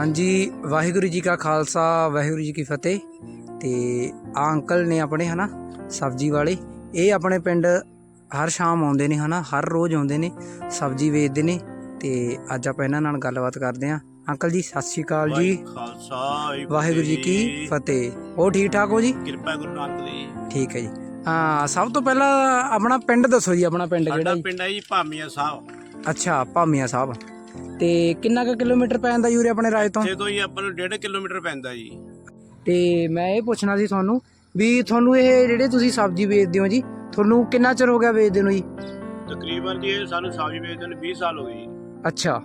ਹਾਂਜੀ ਵਾਹਿਗੁਰੂ ਜੀ ਕਾ ਖਾਲਸਾ ਵਾਹਿਗੁਰੂ ਜੀ ਕੀ ਫਤਿਹ। ਤੇ ਆ ਅੰਕਲ ਨੇ ਆਪਣੇ ਹਨਾ ਸਬਜ਼ੀ ਵਾਲੇ। ਇਹ ਆਪਣੇ ਪਿੰਡ ਹਰ ਸ਼ਾਮ ਆਉਂਦੇ ਨੇ ਹਨਾ ਹਰ ਰੋਜ਼ ਆਉਂਦੇ ਨੇ ਸਬਜ਼ੀ ਵੇਚਦੇ ਨੇ। ਤੇ ਅੱਜ ਆਪਾਂ ਇਹਨਾਂ ਨਾਲ ਗੱਲਬਾਤ ਕਰਦੇ ਆਂ ਅੰਕਲ ਜੀ ਸਤਿ ਸ਼੍ਰੀ ਅਕਾਲ ਜੀ। ਵਾਹਿਗੁਰੂ ਖਾਲਸਾ ਵਾਹਿਗੁਰੂ ਜੀ ਕੀ ਫਤਿਹ। ਹੋ ਠੀਕ ਠਾਕ ਹੋ ਜੀ? ਕਿਰਪਾ ਗੁਰੂ ਨਾਨਕ ਦੀ। ਠੀਕ ਹੈ ਜੀ। ਹਾਂ ਸਭ ਤੋਂ ਪਹਿਲਾਂ ਆਪਣਾ ਪਿੰਡ ਦੱਸੋ ਜੀ ਆਪਣਾ ਪਿੰਡ ਕਿਹੜਾ ਸਾਡਾ ਪਿੰਡ ਹੈ ਜੀ ਭਾਮੀਆ ਸਾਹਿਬ। ਅੱਛਾ ਭਾਮੀਆਂ ਸਾਹਿਬ। ਤੇ ਕਿੰਨਾ ਕੁ ਕਿਲੋਮੀਟਰ ਪੈਂਦਾ ਯੂਰੇ ਆਪਣੇ ਰਾਜ ਤੋਂ? ਇੱਥੇ ਤੋਂ ਹੀ ਆਪਾਂ ਨੂੰ 1.5 ਕਿਲੋਮੀਟਰ ਪੈਂਦਾ ਜੀ। ਤੇ ਮੈਂ ਇਹ ਪੁੱਛਣਾ ਸੀ ਤੁਹਾਨੂੰ ਵੀ ਤੁਹਾਨੂੰ ਇਹ ਜਿਹੜੇ ਤੁਸੀਂ ਸਬਜ਼ੀ ਵੇਚਦੇ ਹੋ ਜੀ ਤੁਹਾਨੂੰ ਕਿੰਨਾ ਚਿਰ ਹੋ ਗਿਆ ਵੇਚਦੇ ਨੂੰ ਜੀ? ਤਕਰੀਬਨ ਜੀ ਇਹ ਸਾਨੂੰ ਸਬਜ਼ੀ ਵੇਚਦੇ ਨੂੰ 20 ਸਾਲ ਹੋ ਗਏ ਜੀ। ਅੱਛਾ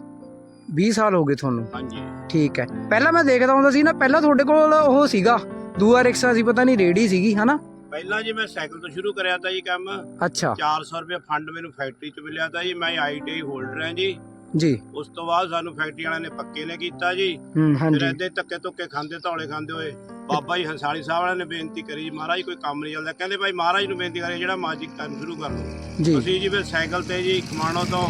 20 ਸਾਲ ਹੋ ਗਏ ਤੁਹਾਨੂੰ? ਹਾਂਜੀ। ਠੀਕ ਹੈ। ਪਹਿਲਾਂ ਮੈਂ ਦੇਖਦਾ ਹੁੰਦਾ ਸੀ ਨਾ ਪਹਿਲਾਂ ਤੁਹਾਡੇ ਕੋਲ ਉਹ ਸੀਗਾ ਦੂਆ ਰਿਕਸ਼ਾ ਸੀ ਪਤਾ ਨਹੀਂ ਰੇੜੀ ਸੀਗੀ ਹਨਾ? ਪਹਿਲਾਂ ਜੀ ਮੈਂ ਸਾਈਕਲ ਤੋਂ ਸ਼ੁਰੂ ਕਰਿਆ ਤਾਂ ਜੀ ਕੰਮ। ਅੱਛਾ। 400 ਰੁਪਏ ਫੰਡ ਮੈਨੂੰ ਫੈਕਟਰੀ ਤੋਂ ਮਿਲਿਆ ਤਾਂ ਜੀ ਮੈਂ ਆਈਟੀਆਈ ਹੋਲਡਰ ਹਾਂ ਜੀ। ਜੀ। ਉਸ ਤੋਂ ਬਾਅਦ ਸਾਨੂੰ ਫੈਕਟਰੀ ਵਾਲਿਆਂ ਨੇ ਪੱਕੇ ਨੇ ਕੀਤਾ ਜੀ। ਹੂੰ ਫਿਰ ਹਾਂਜੀ ਏਦਾਂ ਹੀ ਧੱਕੇ ਧੁੱਕੇ ਖਾਂਦੇ ਧੌਲੇ ਖਾਂਦੇ ਹੋਏ ਬਾਬਾ ਜੀ ਹੰਸਾਲੀ ਸਾਹਿਬ ਵਾਲਿਆਂ ਨੇ ਬੇਨਤੀ ਕਰੀ ਜੀ ਮਹਾਰਾਜ ਕੋਈ ਕੰਮ ਨਹੀਂ ਚੱਲਦਾ। ਕਹਿੰਦੇ ਭਾਈ ਮਹਾਰਾਜ ਨੂੰ ਬੇਨਤੀ ਕਰੇ ਜਿਹੜਾ ਮਾਜਿਕ ਕਰਨ ਸ਼ੁਰੂ ਕਰ ਲਓ। ਜੀ। ਅਸੀਂ ਜੀ ਫਿਰ ਸਾਈਕਲ ਤੇ ਜੀ ਕਮਾਣੋ ਤੋਂ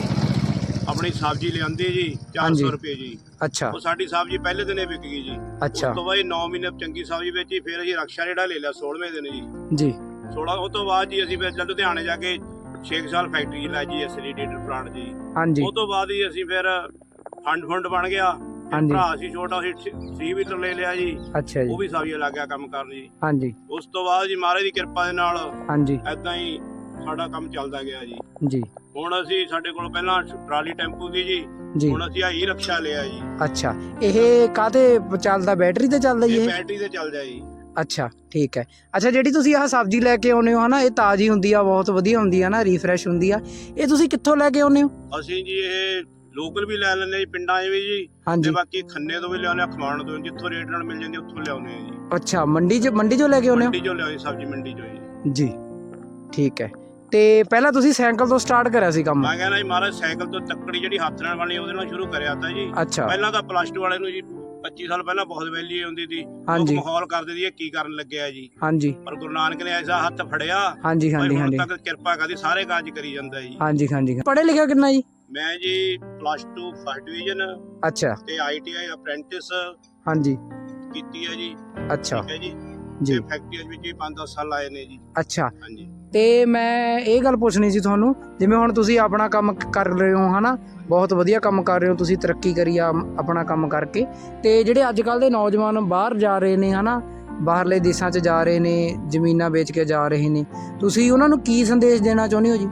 ਆਪਣੀ ਸਬਜ਼ੀ ਲਿਆਂਦੀ ਜੀ ਹਾਂਜੀ। 400 ਰੁਪਏ ਜੀ। ਅੱਛਾ। ਉਹ ਸਾਡੀ ਸਬਜ਼ੀ ਪਹਿਲੇ ਦਿਨੇ ਵਿਕ ਗਈ ਜੀ। ਉਸ ਅੱਛਾ ਤੋਂ ਬਾਅਦ 9 ਮਹੀਨੇ ਚੰਗੀ ਸਬਜ਼ੀ ਵੇਚੀ ਫਿਰ ਅਸੀਂ ਰਕਸ਼ਾ ਰੇੜਾ ਲੈ ਲਿਆ 16ਵੇਂ ਦਿਨ ਜੀ। ਜੀ। 16 ਉਹ ਤੋਂ ਬਾਅਦ ਜੀ ਅਸੀਂ ਫਿਰ ਲੁਧਿਆਣੇ ਜਾ ਕੇ 6 ਸਾਲ ਫੈਕਟਰੀ ਚ ਲਾਈ ਜੀ ਐਸਡੀਟਰ ਪਲਾਂਟ ਜੀ। ਹਾਂਜੀ। ਉਹ ਤੋਂ ਬਾਅਦ ਹੀ ਅਸੀਂ ਫਿਰ ਫੰਡ ਫੰਡ ਬਣ ਗਿਆ। ਹਾਂਜੀ। ਭਰਾ ਸੀ ਛੋਟਾ ਸੀ 3 ਵੀਲਰ ਲੈ ਲਿਆ ਜੀ। ਅੱਛਾ ਜੀ। ਉਹ ਵੀ ਸਬਜ਼ੀ ਲੱਗ ਗਿਆ ਕੰਮ ਕਰਨ ਜੀ ਹਾਂਜੀ। ਉਸ ਤੋਂ ਬਾਅਦ ਜੀ ਮਹਾਰਾਜ ਦੀ ਕਿਰਪਾ ਦੇ ਨਾਲ ਹਾਂਜੀ। ਐਦਾਂ ਹੀ ਸਾਡਾ ਕੰਮ ਚੱਲਦਾ ਗਿਆ ਜੀ। ਜੀ। ਹੁਣ ਅਸੀਂ ਸਾਡੇ ਕੋਲ ਪਹਿਲਾਂ ਟਰਾਲੀ ਟੈਂਪੂ ਦੀ ਜੀ। ਹੁਣ ਅਸੀਂ ਆਹੀ ਰਕਸ਼ਾ ਲਿਆ ਜੀ। ਅੱਛਾ। ਇਹ ਕਾਤੇ ਚੱਲਦਾ? ਬੈਟਰੀ ਤੇ ਚੱਲਦਾ ਜੀ ਇਹ? ਬੈਟਰੀ ਤੇ ਚੱਲਦਾ ਜੀ। ਅੱਛਾ ਠੀਕ ਹੈ। ਅੱਛਾ ਜਿਹੜੀ ਤੁਸੀਂ ਆਹ ਸਬਜ਼ੀ ਲੈ ਕੇ ਆਉਨੇ ਹੋ ਹਨਾ ਇਹ ਤਾਜ਼ੀ ਹੁੰਦੀ ਆ ਬਹੁਤ ਵਧੀਆ ਹੁੰਦੀ ਆ ਨਾ ਰੀਫਰੈਸ਼ ਹੁੰਦੀ ਆ। ਇਹ ਤੁਸੀਂ ਕਿੱਥੋਂ ਲੈ ਕੇ ਆਉਨੇ ਹੋ? ਅਸੀਂ ਜੀ ਇਹ ਲੋਕਲ ਵੀ ਲੈ ਲੈਂਦੇ ਜੀ ਪਿੰਡਾਂ 'ਚ ਵੀ ਜੀ। ਤੇ ਬਾਕੀ ਖੰਨੇ ਤੋਂ ਵੀ ਲਿਆਉਂਦੇ ਆ ਖਮਾਣ ਤੋਂ ਜਿੱਥੋਂ ਰੇਟ ਨਾਲ ਮਿਲ ਜਾਂਦੀ ਉੱਥੋਂ ਲਿਆਉਂਦੇ ਆ ਜੀ। ਅੱਛਾ ਮੰਡੀ 'ਚ ਮੰਡੀ 'ਚੋਂ ਲੈ ਕੇ ਆਉਨੇ ਹੋ? ਮੰਡੀ ਚੋਂ ਲਿਆਉਂਦੇ ਸਬਜ਼ੀ ਮੰਡੀ ਚੋਂ ਜੀ। ਜੀ ਠੀਕ ਹੈ। ਤੇ ਪਹਿਲਾਂ ਤੁਸੀਂ ਸਾਈਕਲ ਤੋਂ ਸਟਾਰਟ ਕਰਿਆ ਸੀ ਕੰਮ? ਮੈਂ ਕਹਿੰਦਾ ਜੀ ਮਹਾਰਾਜ ਸਾਈਕਲ ਤੋਂ ਤੱਕੜੀ ਜਿਹੜੀ ਹੱਥ ਨਾਲ ਵਾਲੀ ਉਹਦੇ ਨਾਲ ਸ਼ੁਰੂ ਕਰਿਆ ਤਾਂ ਜੀ। ਅੱਛਾ। ਪਹਿਲਾਂ ਤਾਂ ਪਲੱਸ 2 ਵਾਲੇ ਨੂੰ ਜੀ 25 ਸਾਲ ਪਹਿਲਾਂ ਬਹੁਤ ਵੈਲੀ ਹੁੰਦੀ ਸੀ। ਲੋਕ ਹਾਂਜੀ। ਮਾਹੌਲ ਕਰਦੇ ਸੀ ਇਹ ਕੀ ਕਰਨ ਲੱਗਿਆ ਜੀ। ਹਾਂਜੀ। ਪਰ ਗੁਰੂ ਨਾਨਕ ਨੇ ਐਸਾ ਹੱਥ ਫੜਿਆ ਹਾਂਜੀ ਭਾਈ ਹਾਂਜੀ ਹੁਣ ਹਾਂਜੀ। ਤੱਕ ਕਿਰਪਾ ਕਰਦੀ ਸਾਰੇ ਕਾਜ ਕਰੀ ਜਾਂਦਾ ਜੀ। ਹਾਂਜੀ ਹਾਂਜੀ। ਪੜ੍ਹੇ ਲਿਖਿਆ ਕਿੰਨਾ ਜੀ? ਮੈਂ ਜੀ ਪਲੱਸ 2 ਫਸਟ ਡਿਵੀਜ਼ਨ ਅੱਛਾ। ਤੇ ਆਈਟੀਆਈ ਅਪ੍ਰੈਂਟਿਸ ਹਾਂਜੀ। ਕੀਤੀ ਹੈ ਜੀ। ਅੱਛਾ। ਠੀਕ ਹੈ ਜੀ। ਜੀ। ਤੇ ਫੈਕਟਰੀਆਂ ਵਿੱਚ ਵੀ 5-10 ਸਾਲ ਲਾਏ ਨੇ ਜੀ। ਅੱਛਾ। ਹਾਂਜੀ। ਤੇ ਮੈਂ ਇਹ ਗੱਲ ਪੁੱਛਣੀ ਸੀ ਤੁਹਾਨੂੰ ਜਿਵੇਂ ਹੁਣ ਤੁਸੀਂ ਆਪਣਾ ਕੰਮ ਕਰ ਰਹੇ ਹੋ ਹਨਾ? ਬਹੁਤ ਵਧੀਆ ਕੰਮ ਕਰ ਰਹੇ ਹੋ ਤੁਸੀਂ ਤਰੱਕੀ ਕਰੀ ਆ ਆਪਣਾ ਕੰਮ ਕਰਕੇ। ਤੇ ਜਿਹੜੇ ਅੱਜ ਕੱਲ ਦੇ ਨੌਜਵਾਨ ਬਾਹਰ ਜਾ ਰਹੇ ਨੇ ਹਨਾ? ਬਾਹਰਲੇ ਦੇਸ਼ਾਂ 'ਚ ਜਾ ਰਹੇ ਨੇ ਜ਼ਮੀਨਾਂ ਵੇਚ ਕੇ ਜਾ ਰਹੇ ਨੇ। ਤੁਸੀਂ ਉਹਨਾਂ ਨੂੰ ਕੀ ਸੰਦੇਸ਼ ਦੇਣਾ ਚਾਹੁੰਦੇ ਹੋ ਜੀ?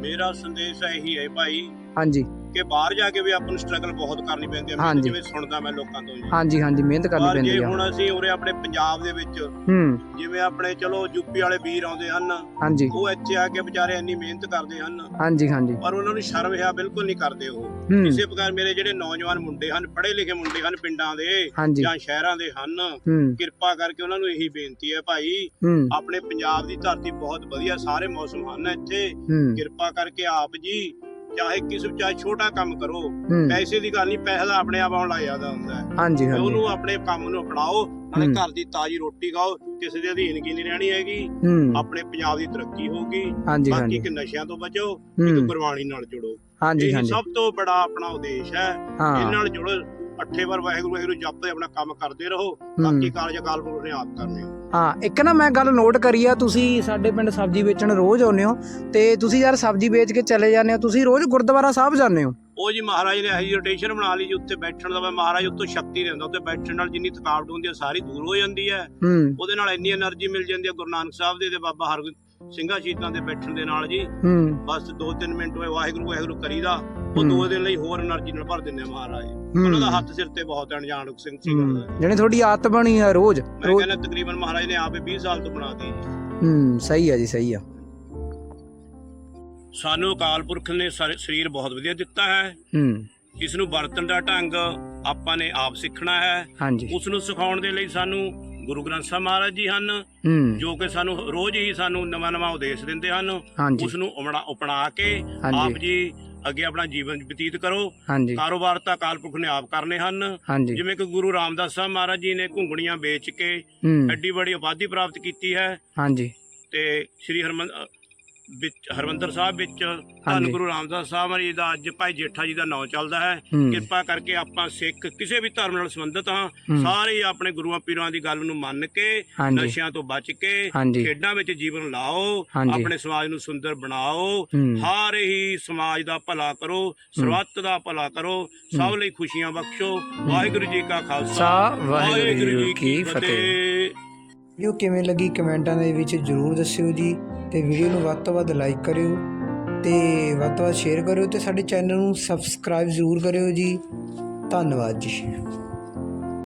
ਮੇਰਾ ਸੰਦੇਸ਼ ਇਹੀ ਹੈ ਭਾਈ। ਹਾਂਜੀ। ਕਿ ਬਾਹਰ ਜਾ ਕੇ ਵੀ ਆਪਾਂ ਨੂੰ ਸਟਰਗਲ ਬਹੁਤ ਕਰਨੀ ਪੈਂਦੀ ਹੈ। ਹਾਂਜੀ। ਜਿਵੇਂ ਸੁਣਦਾ ਮੈਂ ਲੋਕਾਂ ਤੋਂ ਜੀ ਹਾਂਜੀ ਹਾਂਜੀ ਮਿਹਨਤ ਕਰਨੀ ਪਰ ਜੇ ਪੈਂਦੀ ਆ। ਹੁਣ ਅਸੀਂ ਉਰੇ ਆਪਣੇ ਪੰਜਾਬ ਦੇ ਵਿੱਚ ਹੂੰ। ਜਿਵੇਂ ਆਪਣੇ ਚਲੋ ਯੂਪੀ ਵਾਲੇ ਵੀਰ ਆਉਂਦੇ ਹਨ ਹਾਂਜੀ। ਉਹ ਇੱਥੇ ਆ ਕੇ ਵਿਚਾਰੇ ਇੰਨੀ ਮਿਹਨਤ ਕਰਦੇ ਹਨ ਹਾਂਜੀ ਹਾਂਜੀ। ਪਰ ਉਹਨਾਂ ਨੂੰ ਸ਼ਰਮ ਹੈ ਬਿਲਕੁਲ ਨਹੀਂ ਕਰਦੇ ਉਹ। ਹੂੰ। ਇਸੇ ਪ੍ਰਕਾਰ ਮੇਰੇ ਜਿਹੜੇ ਨੌਜਵਾਨ ਮੁੰਡੇ ਹਨ ਪੜ੍ਹੇ ਲਿਖੇ ਮੁੰਡੇ ਹਨ ਪਿੰਡਾਂ ਦੇ ਹਾਂਜੀ। ਜਾਂ ਸ਼ਹਿਰਾਂ ਦੇ ਹਨ ਹੂੰ। ਕਿਰਪਾ ਕਰਕੇ ਉਹਨਾਂ ਨੂੰ ਇਹੀ ਬੇਨਤੀ ਹੈ ਭਾਈ ਹੂੰ। ਆਪਣੇ ਪੰਜਾਬ ਦੀ ਧਰਤੀ ਬਹੁਤ ਵਧੀਆ ਸਾਰੇ ਮੌਸਮ ਹਨ ਇੱਥੇ। ਹੂੰ। ਕਿਰਪਾ ਕਰਕੇ ਆਪ ਜੀ ਚਾਹੇ ਕਿਸੇ ਚਾਹੇ ਛੋਟਾ ਕੰਮ ਕਰੋ ਹੂੰ। ਪੈਸੇ ਦੀ ਗੱਲ ਨਹੀਂ ਪੈਸਾ ਤਾਂ ਆਪਣੇ ਆਪ ਆਉਣ ਲੱਗ ਜਾਂਦਾ ਹੁੰਦਾ ਹੈ। ਹਾਂਜੀ ਤੇ ਹਾਂਜੀ। ਉਹਨੂੰ ਆਪਣੇ ਕੰਮ ਨੂੰ ਅਪਣਾਓ ਨਾਲੇ ਹੂੰ। ਘਰ ਦੀ ਤਾਜ਼ੀ ਰੋਟੀ ਖਾਓ ਕਿਸੇ ਦੇ ਅਧੀਨ ਕੀ ਨਹੀਂ ਰਹਿਣੀ ਹੈਗੀ। ਹੂੰ। ਆਪਣੇ ਪੰਜਾਬ ਦੀ ਤਰੱਕੀ ਹੋਊਗੀ। ਹਾਂਜੀ ਬਾਕੀ ਹਾਂਜੀ। ਕਿ ਨਸ਼ਿਆਂ ਤੋਂ ਬਚੋ ਹੂੰ। ਇੱਕ ਗੁਰਬਾਣੀ ਨਾਲ ਜੁੜੋ। ਹਾਂਜੀ ਇਹ ਹਾਂਜੀ। ਸਭ ਤੋਂ ਬੜਾ ਆਪਣਾ ਉਦੇਸ਼ ਹੈ। ਇਹ ਹਾਂ ਨਾਲ ਜੁੜੋ। ਅੱਠੇ ਵਾਰ ਵਾਹਿਗੁਰੂ ਵਾਹਿਗੁਰੂ ਜਪਦੇ ਆਪਣਾ ਕੰਮ ਕਰਦੇ ਰਹੋ। ਬਾਕੀ ਕਾਰਜ ਅਕਾਲ ਪੁਰਖ ਨੇ ਆਪ ਕਰਨੇ। ਹਾਂ ਇੱਕ ਨਾ ਮੈਂ ਗੱਲ ਨੋਟ ਕਰੀ ਆ ਤੁਸੀਂ ਸਾਡੇ ਪਿੰਡ ਸਬਜ਼ੀ ਵੇਚਣ ਰੋਜ਼ ਆਉਂਦੇ ਹੋ ਤੇ ਤੁਸੀਂ ਯਾਰ ਸਬਜ਼ੀ ਵੇਚ ਕੇ ਚਲੇ ਜਾਂਦੇ ਹੋ ਤੁਸੀਂ ਰੋਜ਼ ਗੁਰਦੁਆਰਾ ਸਾਹਿਬ ਜਾਂਦੇ ਹੋ ਉਹ ਜੀ ਮਹਾਰਾਜ ਨੇ ਇਹੀ ਬਣਾ ਲਈ ਜੀ ਉੱਤੇ ਬੈਠਣ ਦਾ। ਮਹਾਰਾਜ ਉੱਤੋਂ ਸ਼ਕਤੀ ਦਿੰਦਾ ਉੱਤੇ ਬੈਠਣ ਨਾਲ ਜਿੰਨੀ ਥਕਾਵਟ ਹੁੰਦੀ ਹੈ ਸਾਰੀ ਦੂਰ ਹੋ ਜਾਂਦੀ ਹੈ। ਉਹਦੇ ਨਾਲ ਇੰਨੀ એનર્ਜੀ ਮਿਲ ਜਾਂਦੀ ਹੈ ਗੁਰੂ ਨਾਨਕ ਸਾਹਿਬ ਦੇ ਤੇ ਬਾਬਾ ਹਰਗੋਬਿੰਦ ਸਿੰਘਾ ਸ਼ਹੀਦਾਂ ਦੇ ਬੈਠਣ ਦੇ ਨਾਲ ਜੀ। ਬਸ 2-3 ਮਿੰਟ ਹੋਏ ਵਾਹਿਗੁਰੂ ਵਾਹਿਗੁਰੂ ਕਰੀਦਾ। ਉਹ ਦੋ ਦਿਨ ਲਈ ਹੋਰ એનર્ਜੀ ਨਾਲ ਭਰ ਦਿੰਦੇ ਮਹਾਰਾਜ। ਉਹਨਾਂ ਦਾ ਹੱਥ ਸਿਰ ਤੇ ਬਹੁਤ ਅਣਜਾਣ ਸਿੰਘ ਸੀਗਾ। ਜਿਹੜੇ ਤੁਹਾਡੀ ਆਦਤ ਬਣੀ ਆ ਰੋਜ਼ ਮੈਂ ਕਹਿੰਦਾ ਤਕਰੀਬਨ ਮਹਾਰਾਜ ਨੇ ਆਪੇ 20 ਸਾਲ ਤੋਂ ਬਣਾ ਦਿੱਤੀ। ਹੂੰ ਸਹੀ ਆ ਜੀ ਸਹੀ ਆ। ਸਾਨੂੰ ਅਕਾਲ ਪੁਰਖ ਨੇ ਸਾਰੇ- ਸਰੀਰ ਬਹੁਤ ਵਧੀਆ ਦਿੱਤਾ ਹੈ। ਹੂੰ। ਇਸ ਨੂੰ ਵਰਤਣ ਦਾ ਢੰਗ ਆਪਾਂ ਨੇ ਆਪ ਸਿੱਖਣਾ ਹੈ। ਹਾਂਜੀ। ਉਸ ਨੂੰ ਸਿਖਾਉਣ ਦੇ ਲਈ ਸਾਨੂੰ ਗੁਰੂ ਗ੍ਰੰਥ ਸਾਹਿਬ ਮਹਾਰਾਜ ਜੀ ਹਨ ਹੂੰ। ਜੋ ਕਿ ਸਾਨੂੰ ਰੋਜ਼ ਹੀ ਸਾਨੂੰ ਨਵਾਂ ਨਵਾਂ ਉਦੇਸ਼ ਦਿੰਦੇ ਹਨ। ਹਾਂਜੀ। ਉਸ ਨੂੰ ਅਪਣਾ ਅਪਣਾ ਕੇ ਆਪ ਜੀ ਅੱਗੇ ਆਪਣਾ ਜੀਵਨ ਬਤੀਤ ਕਰੋ। ਹਾਂਜੀ। ਕਾਰੋਬਾਰ ਤਾਂ ਅਕਾਲ ਪੁਰਖ ਨੇ ਆਪ ਕਰਨੇ ਹਨ। ਹਾਂਜੀ। ਜਿਵੇਂ ਕਿ ਗੁਰੂ ਰਾਮਦਾਸ ਸਾਹਿਬ ਮਹਾਰਾਜ ਜੀ ਨੇ ਘੁੰਗਣੀਆਂ ਵੇਚ ਕੇ ਹੂੰ। ਐਡੀ ਬੜੀ ਆਬਾਦੀ ਪ੍ਰਾਪਤ ਕੀਤੀ ਹੈ। ਹਾਂਜੀ। ਤੇ ਸ੍ਰੀ ਹਰਮਨ ਅ, ਵਿੱਚ ਹਰਮੰਦਰ ਸਾਹਿਬ ਵਿੱਚ ਧੰਨ ਗੁਰੂ ਰਾਮਦਾਸ ਸਾਹਿਬ ਜੀ ਦਾ ਅੱਜ ਭਾਈ ਜੇਠਾ ਜੀ ਦਾ ਨਾਂ ਚੱਲਦਾ ਹੈ। ਕਿਰਪਾ ਕਰਕੇ ਆਪਾਂ ਸਿੱਖ ਕਿਸੇ ਵੀ ਧਰਮ ਨਾਲ ਸੰਬੰਧਿਤ ਹਾਂ। ਸਾਰੇ ਆਪਣੇ ਗੁਰੂਆਂ ਪੀਰਾਂ ਦੀ ਗੱਲ ਨੂੰ ਮੰਨ ਕੇ ਨਸ਼ਿਆਂ ਤੋਂ ਬਚ ਕੇ ਖੇਡਾਂ ਵਿੱਚ ਜੀਵਨ ਲਾਓ। ਆਪਣੇ ਸਮਾਜ ਨੂੰ ਸੁੰਦਰ ਬਣਾਓ ਹਰ ਹੀ ਸਮਾਜ ਦਾ ਭਲਾ ਕਰੋ ਸਰਬੱਤ ਦਾ ਭਲਾ ਕਰੋ ਸਭ ਲਈ ਖੁਸ਼ੀਆਂ ਬਖਸ਼ੋ। ਵਾਹਿਗੁਰੂ ਜੀ ਕਾ ਖਾਲਸਾ ਵਾਹਿਗੁਰੂ ਜੀ ਕੀ ਫਤਿਹ। ਵੀਡੀਓ ਕਿਵੇਂ ਲੱਗੀ ਕਮੈਂਟਾਂ ਦੇ ਵਿੱਚ ਜਰੂਰ ਦੱਸਿਓ ਜੀ ਤੇ ਵੀਡੀਓ ਨੂੰ ਵੱਧ ਤੋਂ ਵੱਧ ਲਾਈਕ ਕਰਿਓ ਤੇ ਵੱਧ ਤੋਂ ਵੱਧ ਸ਼ੇਅਰ ਕਰਿਓ ਤੇ ਸਾਡੇ ਚੈਨਲ ਨੂੰ ਸਬਸਕ੍ਰਾਈਬ ਜ਼ਰੂਰ ਕਰਿਓ ਜੀ। ਧੰਨਵਾਦ ਜੀ।